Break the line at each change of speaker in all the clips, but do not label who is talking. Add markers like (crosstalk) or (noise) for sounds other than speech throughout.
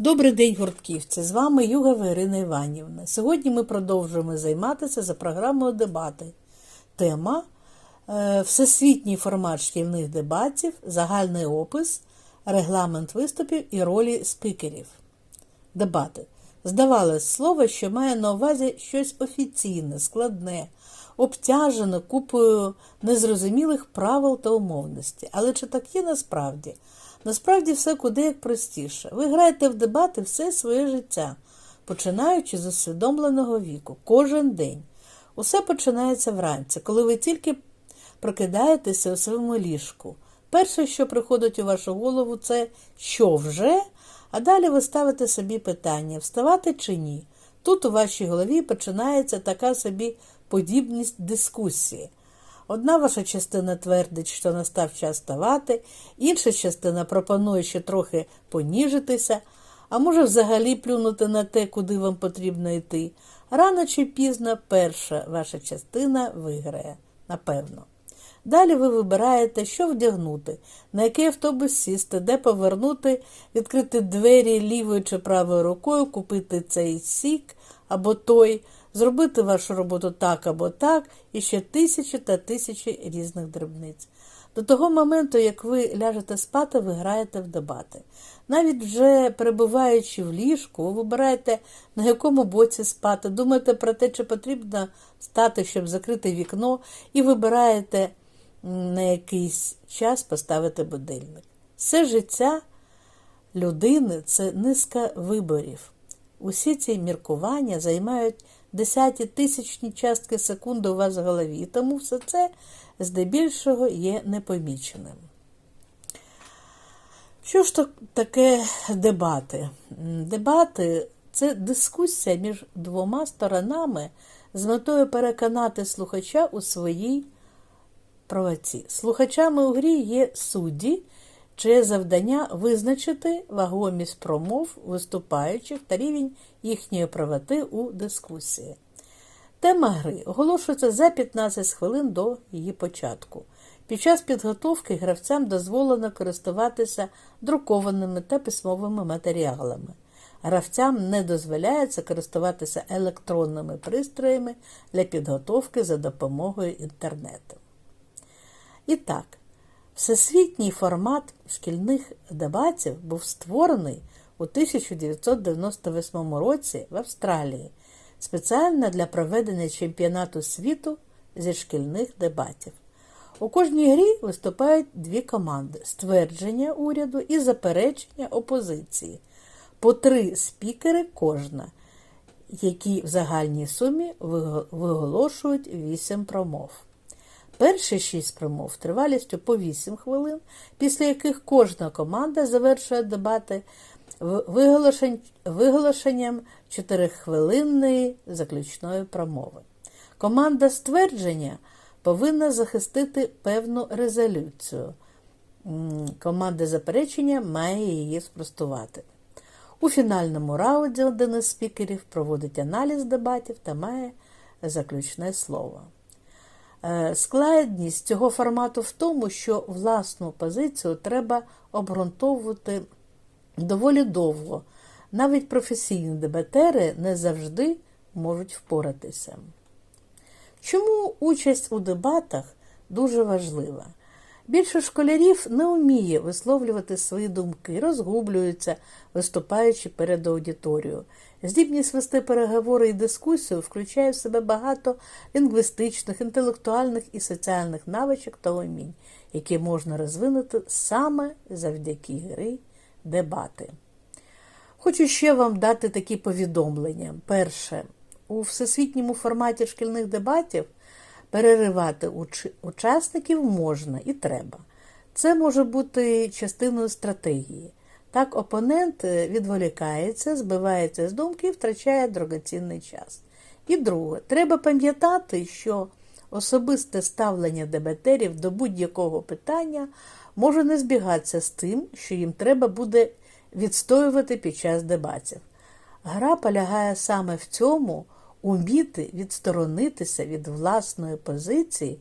Добрий день, гуртківці! З вами Югова Ірина Іванівна. Сьогодні ми продовжуємо займатися за програмою дебати. Тема е, Всесвітній формат шкільних дебатів, загальний опис, регламент виступів і ролі спікерів. Дебати. Здавалось слово, що має на увазі щось офіційне, складне, обтяжене купою незрозумілих правил та умовності. Але чи так є насправді? Насправді все куди як простіше. Ви граєте в дебати все своє життя, починаючи з усвідомленого віку, кожен день. Усе починається вранці, коли ви тільки прокидаєтеся у своєму ліжку. Перше, що приходить у вашу голову, це що вже, а далі ви ставите собі питання, вставати чи ні. Тут у вашій голові починається така собі подібність дискусії. Одна ваша частина твердить, що настав час ставати, інша частина пропонує ще трохи поніжитися, а може взагалі плюнути на те, куди вам потрібно йти. Рано чи пізно перша ваша частина виграє, напевно. Далі ви вибираєте, що вдягнути, на який автобус сісти, де повернути, відкрити двері лівою чи правою рукою, купити цей сік або той, зробити вашу роботу так або так, і ще тисячі та тисячі різних дрібниць. До того моменту, як ви ляжете спати, ви граєте в дебати. Навіть вже перебуваючи в ліжку, ви вибираєте, на якому боці спати, думаєте про те, чи потрібно стати, щоб закрити вікно, і вибираєте на якийсь час поставити будильник. Все життя людини це низка виборів. Усі ці міркування займають десяті тисячні частки секунди у вас в голові, тому все це здебільшого є непоміченим. Що ж таке дебати? Дебати це дискусія між двома сторонами з метою переконати слухача у своїй правоці. Слухачами у грі є судді, чиє завдання визначити вагомість промов виступаючих та рівень їхньої правоти у дискусії. Тема гри оголошується за 15 хвилин до її початку. Під час підготовки гравцям дозволено користуватися друкованими та письмовими матеріалами. Гравцям не дозволяється користуватися електронними пристроями для підготовки за допомогою інтернету. І так, всесвітній формат шкільних дебатів був створений у 1998 році в Австралії спеціально для проведення чемпіонату світу зі шкільних дебатів. У кожній грі виступають дві команди ствердження уряду і заперечення опозиції. По три спікери кожна, які в загальній сумі виголошують вісім промов. Перші шість промов тривалістю по 8 хвилин, після яких кожна команда завершує дебати виголошенням 4-хвилинної заключної промови. Команда ствердження повинна захистити певну резолюцію. Команда заперечення має її спростувати. У фінальному раунді один із спікерів проводить аналіз дебатів та має заключне слово. Складність цього формату в тому, що власну позицію треба обґрунтовувати доволі довго. Навіть професійні дебатери не завжди можуть впоратися. Чому участь у дебатах дуже важлива? Більше школярів не вміє висловлювати свої думки, розгублюються, виступаючи перед аудиторією. Здібність вести переговори і дискусію включає в себе багато лінгвістичних, інтелектуальних і соціальних навичок та умінь, які можна розвинути саме завдяки гри дебати. Хочу ще вам дати такі повідомлення. Перше, у всесвітньому форматі шкільних дебатів переривати учасників можна і треба. Це може бути частиною стратегії. Так, опонент відволікається, збивається з думки і втрачає дорогоцінний час. І друге, треба пам'ятати, що особисте ставлення дебатерів до будь-якого питання може не збігатися з тим, що їм треба буде відстоювати під час дебатів. Гра полягає саме в цьому уміти відсторонитися від власної позиції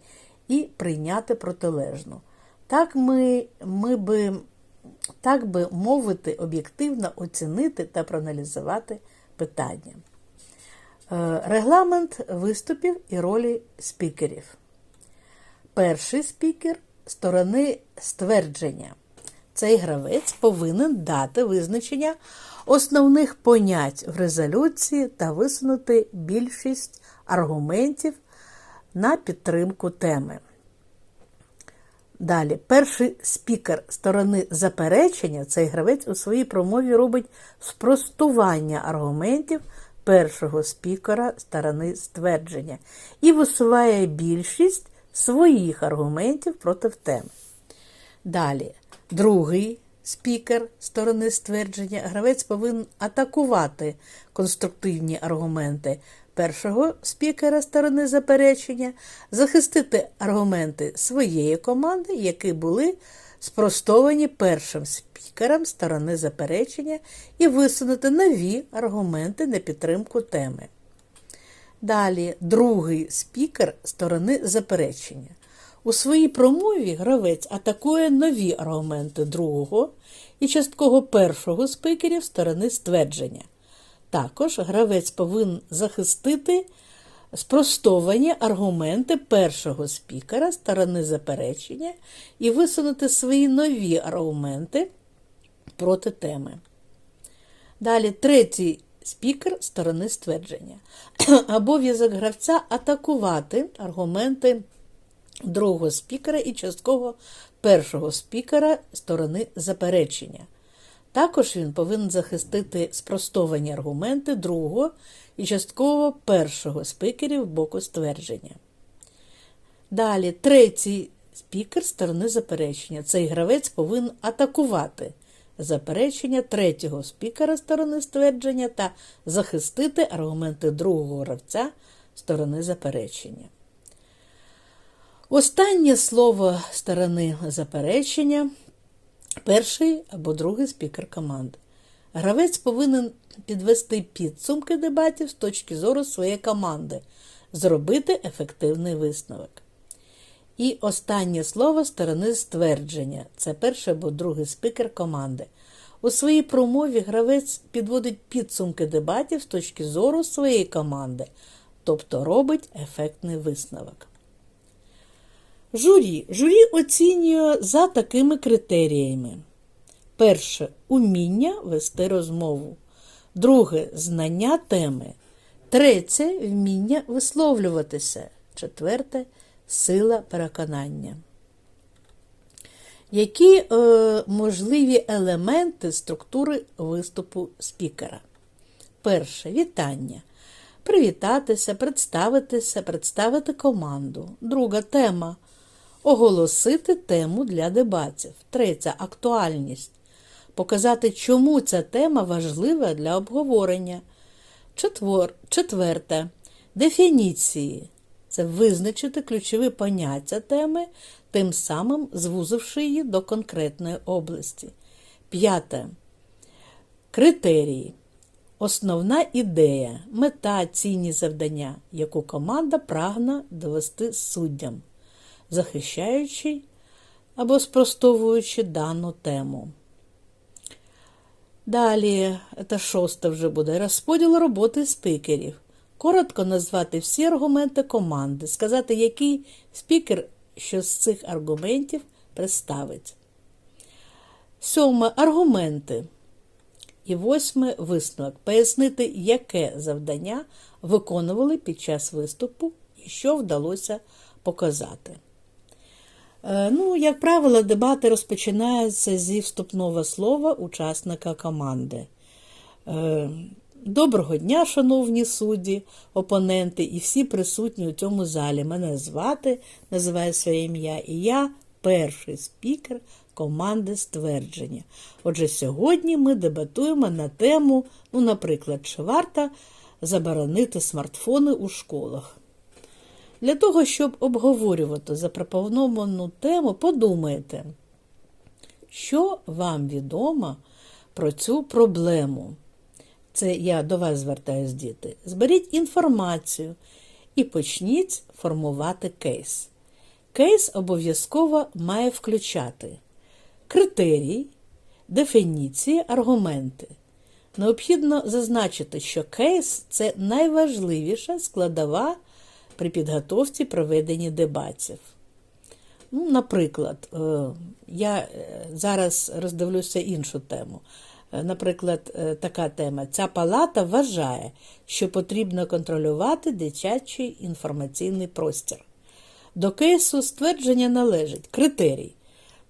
і прийняти протилежну. Так ми, ми би так би мовити, об'єктивно оцінити та проаналізувати питання. Е, Регламент виступів і ролі спікерів. Перший спікер сторони ствердження. Цей гравець повинен дати визначення основних понять в резолюції та висунути більшість аргументів на підтримку теми. Далі, перший спікер сторони заперечення, цей гравець у своїй промові робить спростування аргументів першого спікера сторони ствердження і висуває більшість своїх аргументів проти теми. Далі, другий спікер сторони ствердження, гравець повинен атакувати конструктивні аргументи першого спікера сторони заперечення, захистити аргументи своєї команди, які були спростовані першим спікером сторони заперечення, і висунути нові аргументи на підтримку теми. Далі, другий спікер сторони заперечення. У своїй промові гравець атакує нові аргументи другого і частково першого спікерів сторони ствердження. Також гравець повинен захистити спростовані аргументи першого спікера сторони заперечення і висунути свої нові аргументи проти теми. Далі, третій спікер сторони ствердження. (clears throat) Обов'язок гравця атакувати аргументи другого спікера і частково першого спікера сторони заперечення. Також він повинен захистити спростовані аргументи другого і частково першого спікерів боку ствердження. Далі, третій спікер сторони заперечення. Цей гравець повинен атакувати заперечення третього спікера сторони ствердження та захистити аргументи другого гравця сторони заперечення. Останнє слово сторони заперечення перший або другий спікер команди. Гравець повинен підвести підсумки дебатів з точки зору своєї команди, зробити ефективний висновок. І останнє слово сторони ствердження це перший або другий спікер команди. У своїй промові гравець підводить підсумки дебатів з точки зору своєї команди, тобто робить ефектний висновок. Журі. Журі оцінює за такими критеріями. Перше уміння вести розмову. Друге знання теми. Третє вміння висловлюватися. Четверте сила переконання. Які е, можливі елементи структури виступу спікера? Перше вітання. Привітатися, представитися, представити команду. Друга тема оголосити тему для дебатів. Третя актуальність. Показати, чому ця тема важлива для обговорення. Четвер... Четверте дефініції. Це визначити ключові поняття теми, тим самим звузивши її до конкретної області. П'яте. Критерії. Основна ідея, мета, цінність завдання, яку команда прагне довести суддям захищаючи або спростовуючи дану тему. Далі, це шосте вже буде розподіл роботи спікерів. Коротко назвати всі аргументи команди, сказати, який спікер що з цих аргументів представить. Сьоме аргументи. І восьме висновок. Пояснити, яке завдання виконували під час виступу і що вдалося показати. Е, ну, як правило, дебати розпочинаються зі вступного слова учасника команди. Е, доброго дня, шановні судді, опоненти і всі присутні у цьому залі. Мене звати, називаю своє ім'я, і я перший спікер команди ствердження. Отже, сьогодні ми дебатуємо на тему, ну, наприклад, чи варто заборонити смартфони у школах. Для того, щоб обговорювати запропоновану тему, подумайте, що вам відомо про цю проблему. Це я до вас звертаюсь, діти. Зберіть інформацію і почніть формувати кейс. Кейс обов'язково має включати критерій, Дефініції, аргументи. Необхідно зазначити, що кейс це найважливіша складова при підготовці проведення дебатів. Ну, Наприклад, е, я е, зараз роздивлюся іншу тему. Е, Наприклад, така тема. Ця палата вважає, що потрібно контролювати дитячий інформаційний простір. До кейсу ствердження належить критерій.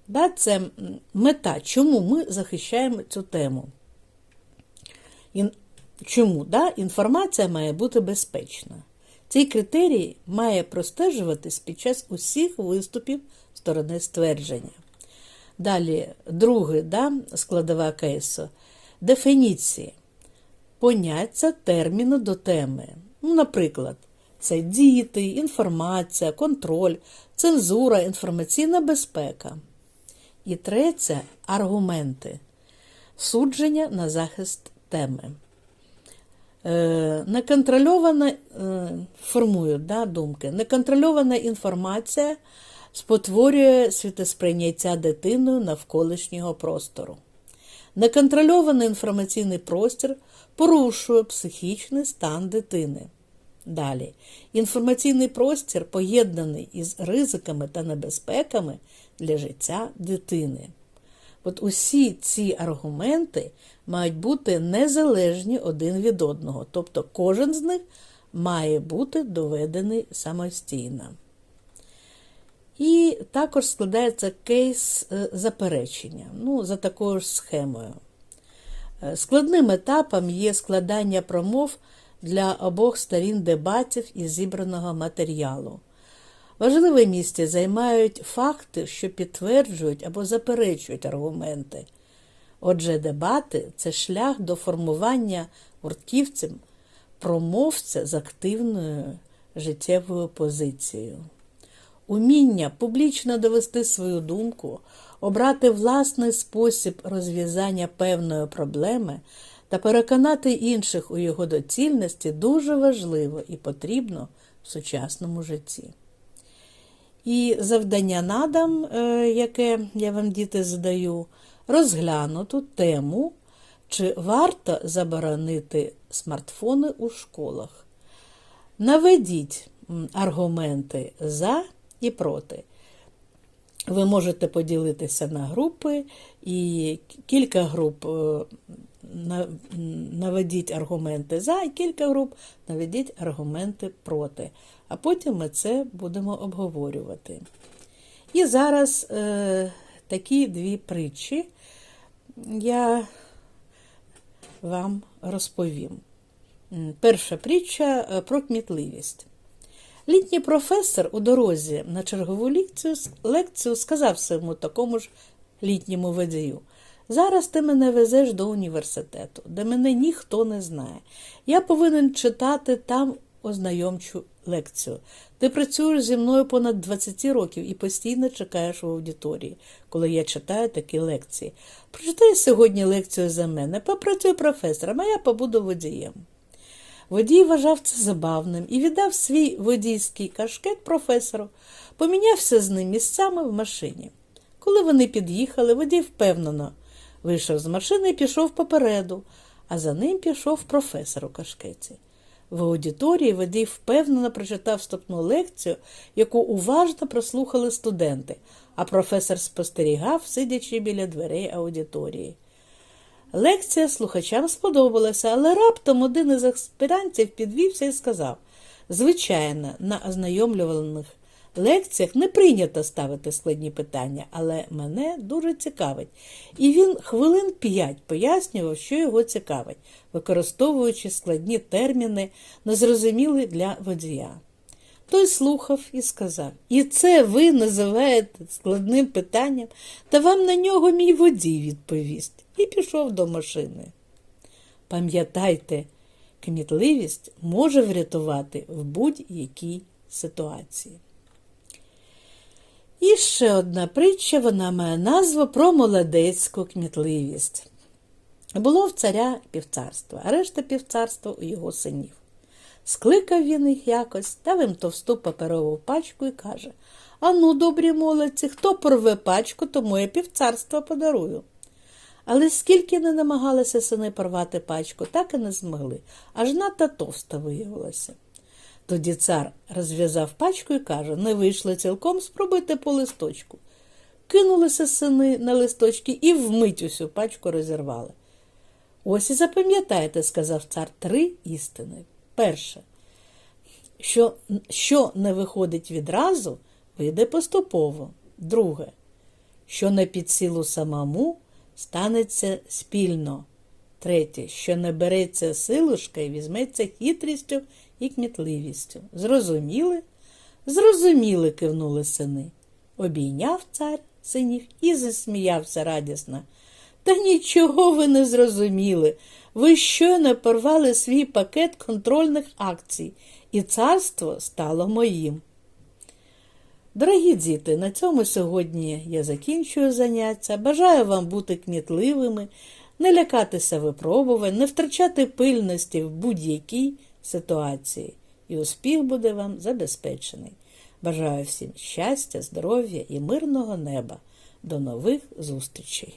Да, це мета, чому ми захищаємо цю тему. Чому? Да? Інформація має бути безпечна. Цей критерій має простежуватись під час усіх виступів сторони ствердження. Далі, другий да, складова кейсу дефініції. Поняття терміну до теми. Ну, наприклад, це діти, інформація, контроль, цензура, інформаційна безпека. І третє аргументи. Судження на захист теми. Е, Неконтрольована, е, формують да, думки, неконтрольована інформація спотворює світосприйняття дитиною навколишнього простору. Неконтрольований інформаційний простір порушує психічний стан дитини. Далі, інформаційний простір поєднаний із ризиками та небезпеками для життя дитини. От усі ці аргументи мають бути незалежні один від одного, тобто кожен з них має бути доведений самостійно. І також складається кейс е, заперечення, ну, за такою ж схемою. Е, Складним етапом є складання промов для обох сторін дебатів із зібраного матеріалу. Важливе місце займають факти, що підтверджують або заперечують аргументи. Отже, дебати це шлях до формування гуртківцем промовця з активною життєвою позицією. Уміння публічно довести свою думку, обрати власний спосіб розв'язання певної проблеми та переконати інших у його доцільності дуже важливо і потрібно в сучасному житті. І завдання надам, е, яке я вам діти задаю, розглянуту тему, чи варто заборонити смартфони у школах. Наведіть аргументи за і проти. Ви можете поділитися на групи, і кілька груп е, наведіть аргументи за, і кілька груп наведіть аргументи проти. А потім ми це будемо обговорювати. І зараз е, такі дві притчі я вам розповім. Перша притча е, про кмітливість. Літній професор у дорозі на чергову лекцію, лекцію сказав своєму такому ж літньому водію. Зараз ти мене везеш до університету, де мене ніхто не знає. Я повинен читати там ознайомчу лекцію. Ти працюєш зі мною понад 20 років і постійно чекаєш в аудиторії, коли я читаю такі лекції. Прочитай сьогодні лекцію за мене, попрацюй професором, а я побуду водієм. Водій вважав це забавним і віддав свій водійський кашкет професору, помінявся з ним місцями в машині. Коли вони під'їхали, водій впевнено вийшов з машини і пішов попереду, а за ним пішов професор у кашкеті. В аудиторії водій впевнено прочитав вступну лекцію, яку уважно прослухали студенти, а професор спостерігав, сидячи біля дверей аудиторії. Лекція слухачам сподобалася, але раптом один із аспірантів підвівся і сказав: звичайно, на ознайомлюваних лекціях не прийнято ставити складні питання, але мене дуже цікавить. І він хвилин п'ять пояснював, що його цікавить, використовуючи складні терміни, незрозумілі для водія. Той слухав і сказав: І це ви називаєте складним питанням, та вам на нього мій водій відповість. І пішов до машини. Пам'ятайте, кмітливість може врятувати в будь-якій ситуації. І ще одна притча, вона має назву про молодецьку кмітливість. Було в царя півцарства, а решта півцарства у його синів. Скликав він їх якось, дав їм товсту паперову пачку і каже Ану, добрі молодці, хто порве пачку, тому я півцарства подарую. Але скільки не намагалися сини порвати пачку, так і не змогли, аж надто товста виявилася. Тоді цар розв'язав пачку і каже: не вийшли цілком, спробуйте по листочку. Кинулися сини на листочки і вмить усю пачку розірвали. Ось і запам'ятайте, сказав цар, три істини. Перше, що, що не виходить відразу, вийде поступово. Друге, що не під силу самому, станеться спільно. Третє, що не береться силушка і візьметься хитрістю і кмітливістю. Зрозуміли? Зрозуміли, кивнули сини. Обійняв цар синів і засміявся радісно. Та нічого ви не зрозуміли. Ви щойно порвали свій пакет контрольних акцій, і царство стало моїм. Дорогі діти, на цьому сьогодні я закінчую заняття. Бажаю вам бути кмітливими, не лякатися випробувань, не втрачати пильності в будь-якій ситуації. І успіх буде вам забезпечений. Бажаю всім щастя, здоров'я і мирного неба. До нових зустрічей!